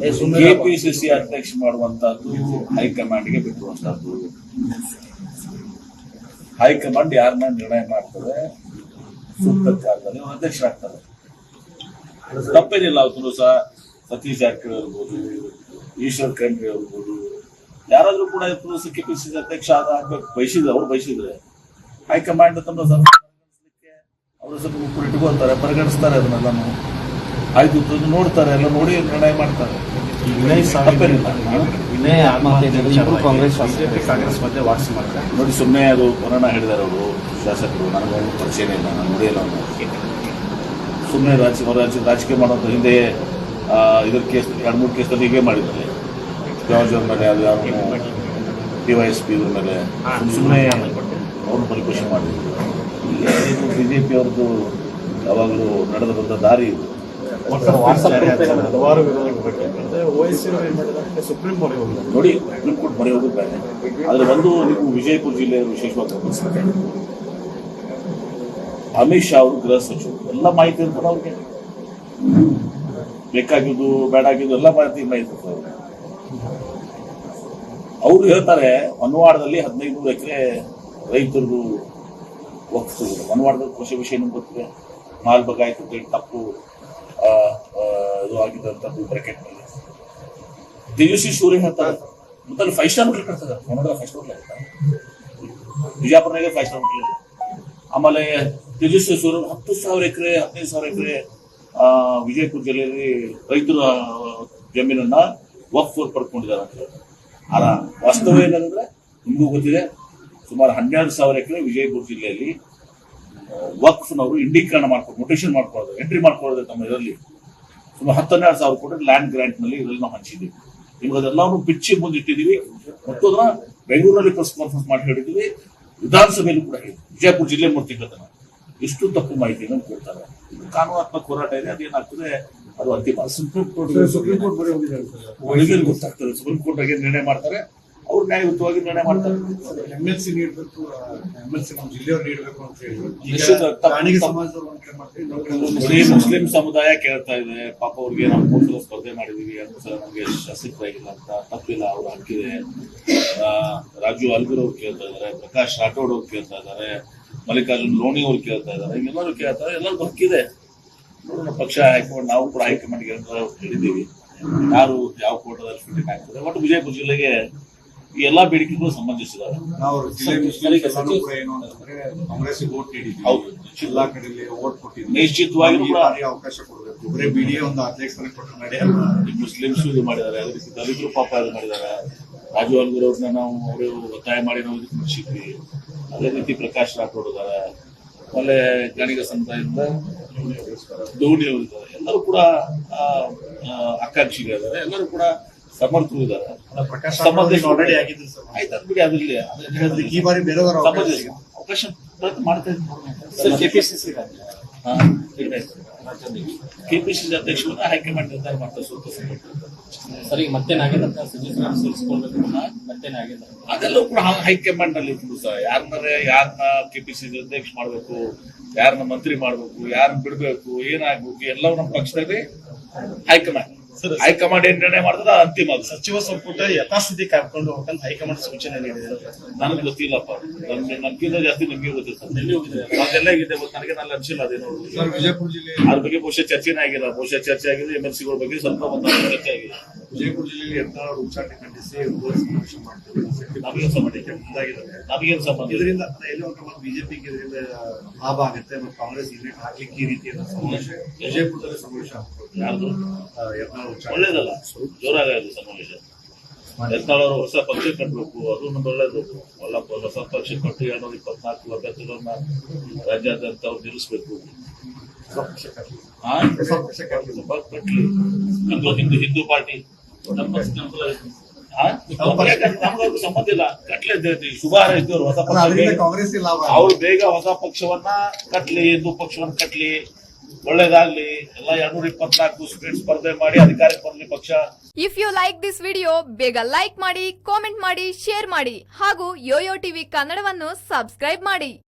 KPCC ಅಧ್ಯಕ್ಷ ಮಾಡುವಂತಹದ್ದು ಹೈಕಮಾಂಡ್ಗೆ ಬಿಟ್ಟುವಂತಹದ್ದು ಹೈಕಮಾಂಡ್ ಯಾರನ್ನ ನಿರ್ಣಯ ಮಾಡ್ತದೆ? ಸೂಕ್ತ ಕಾಲದಲ್ಲಿ ಅವ್ರು ಅಧ್ಯಕ್ಷರಾಗ್ತಾರೆ. ತಪ್ಪೇನಿಲ್ಲ ಅವತ್ತು ಸಹ ಸತೀಶ್ ಜಾರಕಿಹೊಳಿ ಇರ್ಬೋದು ಈಶ್ವರ್ ಖಂಡ್ರೆ ಇರ್ಬೋದು. ಯಾರಾದ್ರೂ ಕೂಡ ಕೆಪಿಸಿಸಿ ಅಧ್ಯಕ್ಷ ಆದ ಆಗ್ಬೇಕು ಬಯಸಿದ್ರೆ ಅವ್ರು ಬಯಸಿದ್ರೆ ಹೈಕಮಾಂಡ್ ತಮ್ಮ ಪರಿಗಣಿಸ್ಲಿಕ್ಕೆ ಅವರು ಸ್ವಲ್ಪ ಇಟ್ಕೊಳ್ತಾರೆ ಪರಿಗಣಿಸ್ತಾರೆ ಅದನ್ನೆಲ್ಲ ಆಯ್ತು ನೋಡ್ತಾರೆ ಎಲ್ಲ ನೋಡಿ ನಿರ್ಣಯ ಮಾಡ್ತಾರೆ. ವಿನಯ್ ವಿನಯ್ ಕಾಂಗ್ರೆಸ್ ಕಾಂಗ್ರೆಸ್ ಮಧ್ಯೆ ವಾಸ ಮಾಡ್ತಾರೆ. ನೋಡಿ ಸುಮ್ಮನೆ ಅದು ಕೊರೋನ ಹೇಳಿದಾರೆ ಅವರು ಶಾಸಕರು. ನನಗೆ ಪರಿಚಯ ಪರಿಚಯನೇ ಇಲ್ಲ ನಾನು ನೋಡಿಲ್ಲ ಅವನು ಸುಮ್ಮನೆ ಹೊರ ರಾಜ್ಯ ರಾಜಕೀಯ ಮಾಡೋದ್ರ ಹಿಂದೆ ಇದ್ರ ಕೇಸ್ ಎರಡು ಮೂರು ಕೇಸಲ್ಲಿ ಹೀಗೆ ಮಾಡಿದ್ದಾರೆ. ಜಾರ್ಜ್ ಅವ್ರ ಮೇಲೆ ಅದು ಯಾರು ಡಿ ವೈ ಎಸ್ ಪಿ ಇದ್ರ ಮೇಲೆ. ಸುಮ್ಮನೆ ಅವ್ರನ್ನ ಪರಿಪೋಷಣೆ ಮಾಡಿದ್ರು. ಈಗ ಬಿ ಜೆ ಪಿ ಅವ್ರದ್ದು ಯಾವಾಗಲೂ ನಡೆದು ಬಂದ ದಾರಿ ಇದು. ಹಲವಾರು ವಿರೋಧಗಳ ಬಗ್ಗೆ. ಮತ್ತೆ ಓಎಸ್ಸಿ ಏನ್ ಮಾಡಿದ್ದಾರೆ ಸುಪ್ರೀಂ ಹೋಗಿದ್ದಾರೆ ನೋಡಿ ಸುಪ್ರೀಂ ಕೋರ್ಟ್ ಮೊರೆ ಹೋಗುತ್ತೆ ಆದರೆ ಒಂದು ನೀವು ವಿಜಯಪುರ ಜಿಲ್ಲೆಯ ವಿಶೇಷವಾಗಿ ಗಮನಿಸ್ತಾರೆ ಅಮಿತ್ ಶಾ ಅವರು ಗೃಹ ಸಚಿವರು. ಎಲ್ಲ ಮಾಹಿತಿ ಇರ್ತದೆ ಅವ್ರಿಗೆ ಬೇಕಾಗಿದ್ದು ಬೇಡಾಗಿದ್ದು ಎಲ್ಲ ಮಾಹಿತಿ ಮಾಹಿತಿ ಇರ್ತದೆ ಅವ್ರಿಗೆ. ಅವ್ರು ಹೇಳ್ತಾರೆ ಹೊನ್ನವಾಡದಲ್ಲಿ ಹದಿನೈದು ಎಕರೆ ರೈತರದು ವಕ್ತು ಹೊನ್ನವಾಡದ ಕೃಷಿ ವಿಷಯ ನಿಮ್ಗೆ ಗೊತ್ತಿದೆ? ಮಾಲ್ ಬಗಾಯ್ತು ತಪ್ಪು. ಇದು ಆಗಿದ್ದಂಥದ್ದು ಬ್ರಾಕೆಟ್ನಲ್ಲಿ ತೇಜಸ್ವಿ ಸೂರ್ಯ ಹೇಳ್ತಾರೆ ಮೊದಲು ಫೈವ್ ಸ್ಟಾರ್ ಹೋಟ್ಲ್ ಕಟ್ತಾರೆ ಕನ್ನಡ ಫೈವ್ ಸ್ಟಾರ್ ಹೋಟ್ಲ್ ಬಿಜಾಪುರನಾಗೆ ಫೈವ್ ಸ್ಟಾರ್ ಹೋಟ್ಲ್ ಆಮೇಲೆ ತೇಜಸ್ವಿ ಸೂರ್ಯ ಹತ್ತು ಸಾವಿರ ಎಕರೆ, ಹದಿನೈದು ಸಾವಿರ ಎಕರೆ ವಿಜಯಪುರ ಜಿಲ್ಲೆಯಲ್ಲಿ ರೈತರ ಜಮೀನನ್ನ ವಕ್ ಪಡ್ಕೊಂಡಿದ್ದಾರೆ ಅಂತ ಹೇಳಿ ವಾಸ್ತವ ಏನಂದ್ರೆ, ನಿಮಗೂ ಗೊತ್ತಿದೆ, ಸುಮಾರು ಹನ್ನೆರಡು ಸಾವಿರ ಎಕರೆ ವಿಜಯಪುರ ಜಿಲ್ಲೆಯಲ್ಲಿ ವಕ್ಫ್ನವರು ಇಂಡೀಕರಣ ಮಾಡ್ಕೊಂಡು ನೊಟೇಷನ್ ಮಾಡ್ಕೊಳ್ಳೋದು ಎಂಟ್ರಿ ಮಾಡ್ಕೊಳ್ಳೋದು ತಮ್ಮ ಇದರಲ್ಲಿ. ಸುಮಾರು ಹತ್ತನ್ನೆರಡು ಸಾವಿರ ಕೋಟಿ ಲ್ಯಾಂಡ್ ಗ್ರಾಂಟ್ನಲ್ಲಿ ಇದರಲ್ಲಿ ನಾವು ಹಂಚಿದ್ದೀವಿ. ನಿಮ್ಗೆ ಅದೆಲ್ಲವನ್ನು ಬಿಚ್ಚಿ ಮುಂದಿಟ್ಟಿದ್ದೀವಿ. ಮತ್ತು ಅದನ್ನ ಬೆಂಗಳೂರಲ್ಲಿ ಪ್ರೆಸ್ ಕಾನ್ಫರೆನ್ಸ್ ಮಾಡಿ ಹೇಳಿದ್ದೀವಿ. ವಿಧಾನಸಭೆಯಲ್ಲೂ ಕೂಡ ಹೇಳಿ ವಿಜಯಪುರ ಜಿಲ್ಲೆ ಮೂರ್ತಿಗತನ ಇಷ್ಟು ತಪ್ಪು ಮಾಹಿತಿಯನ್ನು ಕೊಡ್ತಾರೆ ಕೇಳ್ತಾರೆ. ಕಾನೂನಾತ್ಮಕ ಹೋರಾಟ ಇದೆ. ಅದೇನಾಗ್ತದೆ? ಅದು ಅಂತಿಮ. ಸುಪ್ರೀಂ ಕೋರ್ಟ್ ಸುಪ್ರೀಂ ಕೋರ್ಟ್ ಗೊತ್ತಾಗ್ತದೆ. ಸುಪ್ರೀಂ ಕೋರ್ಟ್ ಆಗಿ ನಿರ್ಣಯ ಮಾಡ್ತಾರೆ. ಅವ್ರು ನ್ಯಾಯಯುತವಾಗಿ ನಿರ್ಣಯ ಮಾಡ್ತಾರೆ. ಎಂ ಎಲ್ ಸಿ ನೀಡಬೇಕು ಎಂ ಎಲ್ ಸಿ ನಮ್ಮ ಜಿಲ್ಲೆಯವ್ರು ನೀಡಬೇಕು ಅಂತ ಹೇಳಿ. ಮುಸ್ಲಿಂ ಮುಸ್ಲಿಂ ಸಮುದಾಯ ಕೇಳ್ತಾ ಇದೆ. ಪಾಪ ಅವ್ರಿಗೆ ನಾವು ಮೂರು ಸಲ ಸ್ಪರ್ಧೆ ಮಾಡಿದೀವಿ ಅಂತ ಸರ್ ನಮಗೆ ಶಾಸಕರಾಗಿಲ್ಲ ಅಂತ. ತಪ್ಪಿಲ್ಲ ಅವ್ರು ಹಾಕಿದೆ ಆ, ರಾಜು ಅಲ್ಗುರ್ ಅವ್ರು ಕೇಳ್ತಾ ಇದಾರೆ ಪ್ರಕಾಶ್ ರಾಠೋಡ್ ಅವ್ರು ಕೇಳ್ತಾ ಇದಾರೆ ಮಲ್ಲಿಕಾರ್ಜುನ್ ಲೋಣಿ ಅವ್ರು ಕೇಳ್ತಾ ಇದಾರೆ ಎಲ್ಲರೂ ಕೇಳ್ತಾರೆ ಎಲ್ಲರೂ ಬಕ್ಕಿದೆ ನೋಡೋಣ ಪಕ್ಷ ಹೈಕಮಾಂಡ್ ನಾವು ಕೂಡ ಹೈಕಮಾಂಡ್ಗೆ ಹೇಳಿದ್ದೀವಿ. ಯಾರು ಯಾವ ಕೋಟದಲ್ಲಿ ಫಿಟ್ಟಿಂಗ್ ಆಗ್ತದೆ? ಒಟ್ಟು ವಿಜಯಪುರ ಜಿಲ್ಲೆಗೆ ಈ ಎಲ್ಲಾ ಬೇಡಿಕೆಗಳು ಸಂಬಂಧಿಸಿದಾವೆ ನಾವು ಜಿಲ್ಲೆ ಮುಸ್ಲಿಮ್ಸ್ ಎಲ್ಲರೂ ಕೂಡ ಏನು ಅಂತಂದ್ರೆ ಕಾಂಗ್ರೆಸ್ ವೋಟ್ ನೀಡಿದ್ವಿ. ಹೌದು. ಎಲ್ಲಾ ಕಡೆಯಲ್ಲಿ ವೋಟ್ ಕೊಟ್ಟಿದ್ವಿ. ನಿಶ್ಚಿತವಾಗಿ ಈ ಕೂಡ ಬಾರಿ ಅವಕಾಶ ಕೊಡಬೇಕು. ಬರೀ ಬಿಡಿಎ ಒಂದು ಅಧ್ಯಕ್ಷರನ್ನ ಕೊಟ್ಟರೆ ನಡೆಯಲ್ಲ. ಈ ಮುಸ್ಲಿಮ್ಸ್ ಇದು ಮಾಡಿದ್ದಾರೆ. ಅದೇ ರೀತಿ ದಲಿತರು ಪಾಪ ಇದು ಮಾಡಿದ್ದಾರೆ. ರಾಜು ಅಲ್ಗೂರ್ ಅವ್ರನ್ನ ನಾವು ಅವರು ಒತ್ತಾಯ ಮಾಡಿ ನಾವು ಇದಕ್ಕೆ ಮುಗಿಸಿದ್ವಿ ಅದೇ ರೀತಿ ಪ್ರಕಾಶ್ ರಾಠೋಡ್ ಇದ್ದಾರೆ. ಆಮೇಲೆ ಗಣಿಗ ಸಮುದಾಯದಿಂದ ದೌಡಿ ಅವರು ಇದ್ದಾರೆ. ಎಲ್ಲರೂ ಕೂಡ ಆ, ಆ, ಆಕಾಂಕ್ಷಿಗಳಿದ್ದಾರೆ. ಎಲ್ಲರೂ ಕೂಡ ಸಮರ್ಥರು ಇದ್ದಾರೆ ಪ್ರಕಾಶ್ ಸಂಬಂಧ ಆಲ್ರೆಡಿ ಆಗಿದ್ರು ಸರ್. ಆಯ್ತು ಅದ್ ಬಿಡಿ ಅದಿರ್ಲಿ ಅದೇ ಹೇಳೋದಕ್ಕೆ ಈ ಬಾರಿ ಬೇರೆದವರು ಸಂಬಂಧ ಇಲ್ಲ. ಅವಕಾಶ ಪ್ರಯತ್ನ ಮಾಡ್ತಾ ಇದ್ದೀನಿ. ಕೆಪಿಸಿಸಿ ಕೆಪಿಸಿಸಿ ಅಧ್ಯಕ್ಷರನ್ನ ಹೈಕಮಾಂಡ್ ನಿರ್ಧಾರ ಮಾಡ್ತಾರೆ ಸರ್ ಈಗ ಮತ್ತೆ ನಾಗೇಂದ್ರ ಸಚಿವ ಸೇರಿಸ್ಕೊಳ್ಬೇಕು ಮತ್ತೆ ನಾಗೇಂದ್ರ ಅದೆಲ್ಲವೂ ಕೂಡ ಹೈ- ಹೈಕಮಾಂಡ್ ಅಲ್ಲಿ ಇರ್ತದೆ ಸರ್. ಯಾರನ್ನ ಯಾರನ್ನ ಕೆಪಿಸಿಸಿ ಅಧ್ಯಕ್ಷ ಮಾಡ್ಬೇಕು ಯಾರನ್ನ ಮಂತ್ರಿ ಮಾಡ್ಬೇಕು ಯಾರನ್ನ ಬಿಡಬೇಕು ಏನಾಗ್ಬೇಕು ಎಲ್ಲವೂ ನಮ್ಮ ಪಕ್ಷದಲ್ಲಿ ಹೈಕಮಾಂಡ್. ಹೈಕಮಾಂಡ್ ಏನ್ ನಿರ್ಣಯ ಮಾಡ್ತದ ಅಂತಿಮ ಅದು. ಸಚಿವ ಸಂಪುಟ ಯಥಾಸ್ಥಿತಿ ಕಾಯ್ಕೊಂಡು ಹೋಗಂತ ಹೈಕಮಾಂಡ್ ಸೂಚನೆ ನೀಡಿದೆ ನನಗೆ ಗೊತ್ತಿಲ್ಲಪ್ಪ. ನಮ್ಗೆ ನಮ್ಗಿಂತ ಜಾಸ್ತಿ ನಿಮ್ಗೆ ಗೊತ್ತಿರ್ತದೆ ಅದೆಲ್ಲ ಇದೆ ನನಗೆ ನಾನು ಅನ್ಸಿಲ್ಲ ಅದೇನು. ವಿಜಯಪುರ ಜಿಲ್ಲೆ ಅದ್ರ ಬಗ್ಗೆ ಬಹುಶಃ ಚರ್ಚೆನೇ ಆಗಿಲ್ಲ. ಬಹುಶಃ ಚರ್ಚೆ ಆಗಿದೆ ಎಂ ಎಲ್ ಸಿಗಳ ಬಗ್ಗೆ ಸ್ವಲ್ಪ ಒಂದು ಚರ್ಚೆ ಆಗಿದೆ ವಿಜಯಪುರ ಜಿಲ್ಲೆಯಲ್ಲಿ ಯತ್ನಾಳ್ ಉಚ್ಚಾಟನೆ ಖಂಡಿಸಿ ನಮಗೇನು ಸಂಬಂಧ? ನಮಗೇನು ಸಂಬಂಧ? ಇದರಿಂದ ಎಲ್ಲಿ ಒಂದು ಬಿಜೆಪಿಗೆ ಇದರಿಂದ ಲಾಭ ಆಗುತ್ತೆ ಮತ್ತು ಕಾಂಗ್ರೆಸ್ ಯೂನಿಟ್ ಹಾಕ್ಲಿಕ್ಕೆ ಈ ರೀತಿಯ ಸಮಾವೇಶ ವಿಜಯಪುರದಲ್ಲಿ ಸಮಾವೇಶ. ಯಾರ್ದು? ಉಚ್ಚಾಟನೆ ಒಳ್ಳೇದಲ್ಲ? ಜೋರಾಗಿ ಸಮಾವೇಶ. ಹೊಸ ಪಕ್ಷ ಕಟ್ಟಬೇಕು ಅದು ನಮ್ಗೆ ಒಳ್ಳೇದು ಹೊಸ ಪಕ್ಷ ಕಟ್ಟು ಎರಡ್ನೂರ ಇಪ್ಪತ್ನಾಲ್ಕು ಅಭ್ಯರ್ಥಿಗಳನ್ನ ರಾಜ್ಯಾದ್ಯಂತ ಅವ್ರು ನಿಲ್ಲಿಸ್ಬೇಕು. ಕಟ್ಟಲಿ. ಕಟ್ಲಿ. ಹಿಂದೂ ಹಿಂದೂ ಹಿಂದೂ ಪಾರ್ಟಿ? ನಮ್ಗವ್ರಿಗೂ ಸಂಬಂಧ ಇಲ್ಲ. ಕಟ್ಲೆ ಶುಭ ಇದ್ದವ್ರು ಹೊಸ ಪಕ್ಷ ಅವ್ರು ಬೇಗ ಹೊಸ ಪಕ್ಷವನ್ನ ಕಟ್ಲಿ ಹಿಂದೂ ಪಕ್ಷವನ್ನ ಕಟ್ಲಿ. ಒಳ್ಳೇದಾಗ್ಲಿ. ಎಲ್ಲ ಎರಡ್ನೂರ ಇಪ್ಪತ್ನಾಲ್ಕು ಸ್ಪೀಡ್ ಸ್ಪರ್ಧೆ ಮಾಡಿ ಅಧಿಕಾರಕ್ಕೆ ಬರ್ಲಿ ಪಕ್ಷ. If you like this video ಬೇಗ ಲೈಕ್ ಮಾಡಿ ಕಾಮೆಂಟ್ ಮಾಡಿ ಶೇರ್ ಮಾಡಿ ಹಾಗೂ ಯೋಯೋ ಟಿವಿ ಕನ್ನಡವನ್ನು ಸಬ್ಸ್ಕ್ರೈಬ್ ಮಾಡಿ.